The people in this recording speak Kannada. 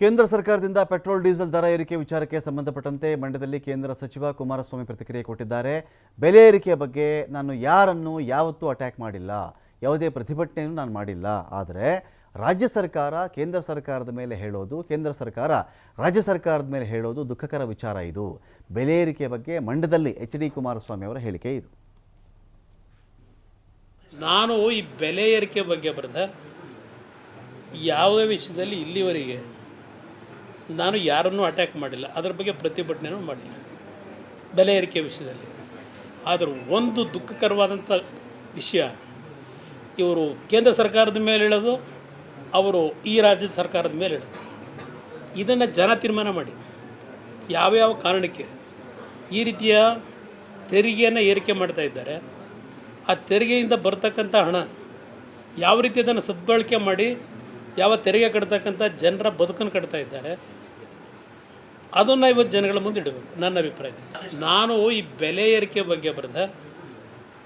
ಕೇಂದ್ರ ಸರ್ಕಾರದಿಂದ ಪೆಟ್ರೋಲ್, ಡೀಸೆಲ್ ದರ ಏರಿಕೆ ವಿಚಾರಕ್ಕೆ ಸಂಬಂಧಪಟ್ಟಂತೆ ಮಂಡ್ಯದಲ್ಲಿ ಕೇಂದ್ರ ಸಚಿವ ಕುಮಾರಸ್ವಾಮಿ ಪ್ರತಿಕ್ರಿಯೆ ಕೊಟ್ಟಿದ್ದಾರೆ. ಬೆಲೆ ಏರಿಕೆಯ ಬಗ್ಗೆ ನಾನು ಯಾರನ್ನು ಯಾವತ್ತೂ ಅಟ್ಯಾಕ್ ಮಾಡಿಲ್ಲ. ಯಾವುದೇ ಪ್ರತಿಭಟನೆಯನ್ನು ನಾನು ಮಾಡಿಲ್ಲ. ಆದರೆ ರಾಜ್ಯ ಸರ್ಕಾರ, ಕೇಂದ್ರ ಸರ್ಕಾರದ ಮೇಲೆ ಹೇಳೋದು, ಕೇಂದ್ರ ಸರ್ಕಾರ ರಾಜ್ಯ ಸರ್ಕಾರದ ಮೇಲೆ ಹೇಳೋದು ದುಃಖಕರ ವಿಚಾರ ಇದು. ಬೆಲೆ ಏರಿಕೆಯ ಬಗ್ಗೆ ಮಂಡ್ಯದಲ್ಲಿ ಎಚ್ ಡಿ ಕುಮಾರಸ್ವಾಮಿ ಅವರ ಹೇಳಿಕೆ ಇದು. ನಾನು ಈ ಬೆಲೆ ಏರಿಕೆ ಬಗ್ಗೆ ಯಾವುದೇ ವಿಷಯದಲ್ಲಿ ಇಲ್ಲಿವರೆಗೆ ನಾನು ಯಾರನ್ನೂ ಅಟ್ಯಾಕ್ ಮಾಡಿಲ್ಲ. ಅದರ ಬಗ್ಗೆ ಪ್ರತಿಭಟನೆನೂ ಮಾಡಿಲ್ಲ. ಬೆಲೆ ಏರಿಕೆ ವಿಷಯದಲ್ಲಿ. ಆದರೂ ಒಂದು ದುಃಖಕರವಾದಂಥ ವಿಷಯ, ಇವರು ಕೇಂದ್ರ ಸರ್ಕಾರದ ಮೇಲೆ ಹೇಳೋದು ಅವರು ಈ ರಾಜ್ಯದ ಸರ್ಕಾರದ ಮೇಲೆ ಹೇಳೋದು ಇದನ್ನು ಜನ ತೀರ್ಮಾನ ಮಾಡಿ. ಯಾವ್ಯಾವ ಕಾರಣಕ್ಕೆ ಈ ರೀತಿಯ ತೆರಿಗೆಯನ್ನು ಏರಿಕೆ ಮಾಡ್ತಾ ಇದ್ದಾರೆ, ಆ ತೆರಿಗೆಯಿಂದ ಬರ್ತಕ್ಕಂಥ ಹಣ ಯಾವ ರೀತಿ ಅದನ್ನು ಸದ್ಬಳಕೆ ಮಾಡಿ ಯಾವ ತೆರಿಗೆ ಕಟ್ತಕ್ಕಂಥ ಜನರ ಬದುಕನ್ನು ಕಟ್ತಾ ಇದ್ದಾರೆ, ಅದನ್ನು ಇವತ್ತು ಜನಗಳ ಮುಂದೆ ಇಡಬೇಕು, ನನ್ನ ಅಭಿಪ್ರಾಯದಲ್ಲಿ. ನಾನು ಈ ಬೆಲೆ ಏರಿಕೆ ಬಗ್ಗೆ ಬರೆದ